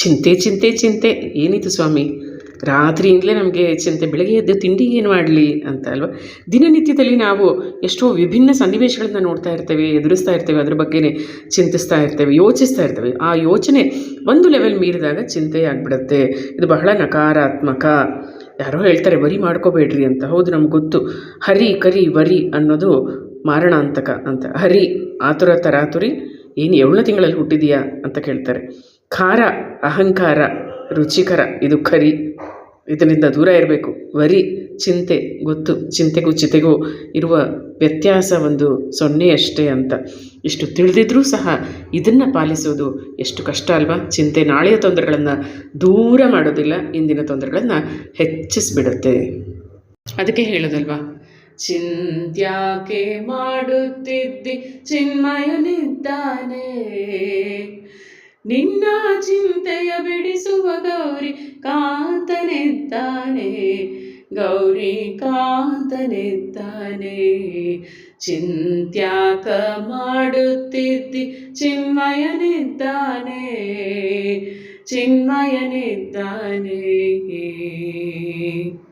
ಚಿಂತೆ ಚಿಂತೆ ಚಿಂತೆ. ಏನಿದು ಸ್ವಾಮಿ? ರಾತ್ರಿಯಿಂದಲೇ ನಮಗೆ ಚಿಂತೆ, ಬೆಳಗ್ಗೆ ಎದ್ದು ತಿಂಡಿ ಏನು ಮಾಡಲಿ ಅಂತ ಅಲ್ವಾ? ದಿನನಿತ್ಯದಲ್ಲಿ ನಾವು ಎಷ್ಟೋ ವಿಭಿನ್ನ ಸನ್ನಿವೇಶಗಳನ್ನ ನೋಡ್ತಾ ಇರ್ತೇವೆ, ಎದುರಿಸ್ತಾ ಇರ್ತೇವೆ, ಅದ್ರ ಬಗ್ಗೆನೇ ಚಿಂತಿಸ್ತಾ ಇರ್ತೇವೆ, ಯೋಚಿಸ್ತಾ ಇರ್ತೇವೆ. ಆ ಯೋಚನೆ ಒಂದು ಲೆವೆಲ್ ಮೀರಿದಾಗ ಚಿಂತೆ ಆಗಿಬಿಡತ್ತೆ. ಇದು ಬಹಳ ನಕಾರಾತ್ಮಕ. ಯಾರೋ ಹೇಳ್ತಾರೆ ವರಿ ಮಾಡ್ಕೋಬೇಡ್ರಿ ಅಂತ. ಹೌದು, ನಮ್ಗೆ ಗೊತ್ತು. ಹರಿ, ಕರಿ, ವರಿ ಅನ್ನೋದು ಮಾರಣಾಂತಕ ಅಂತ. ಹರಿ, ಆತುರ, ತರಾತುರಿ. ಏನು, ಏಳನೇ ತಿಂಗಳಲ್ಲಿ ಹುಟ್ಟಿದೀಯಾ ಅಂತ ಕೇಳ್ತಾರೆ. ಖಾರ, ಅಹಂಕಾರ, ರುಚಿಕರ, ಇದು ಖರಿ. ಇದರಿಂದ ದೂರ ಇರಬೇಕು. ವರಿ, ಚಿಂತೆ, ಗೊತ್ತು, ಚಿಂತೆಗೂ ಚಿತೆಗೂ ಇರುವ ವ್ಯತ್ಯಾಸ ಒಂದು ಸೊನ್ನೆಯಷ್ಟೇ ಅಂತ. ಇಷ್ಟು ತಿಳಿದಿದ್ರೂ ಸಹ ಇದನ್ನು ಪಾಲಿಸೋದು ಎಷ್ಟು ಕಷ್ಟ ಅಲ್ವಾ? ಚಿಂತೆ ನಾಳೆಯ ತೊಂದರೆಗಳನ್ನು ದೂರ ಮಾಡೋದಿಲ್ಲ, ಇಂದಿನ ತೊಂದರೆಗಳನ್ನು ಹೆಚ್ಚಿಸಿಬಿಡುತ್ತೆ. ಅದಕ್ಕೆ ಹೇಳೋದಲ್ವಾ? ಚಿಂತ್ಯಾಕೆ ಮಾಡುತ್ತಿದ್ದಿ ಚಿನ್ಮಯನಿದ್ದಾನೆ. ನಿನ್ನ ಚಿಂತೆಯ ಬಿಡಿಸುವ ಗೌರಿ ಕಾಂತನಿದ್ದಾನೆ. ಗೌರಿ ಕಾಂತನಿದ್ದಾನೆ. ಚಿಂತ್ಯಾಕ ಮಾಡುತ್ತಿದ್ದಿ ಚಿನ್ಮಯನಿದ್ದಾನೆ. ಚಿನ್ಮಯನಿದ್ದಾನೆ.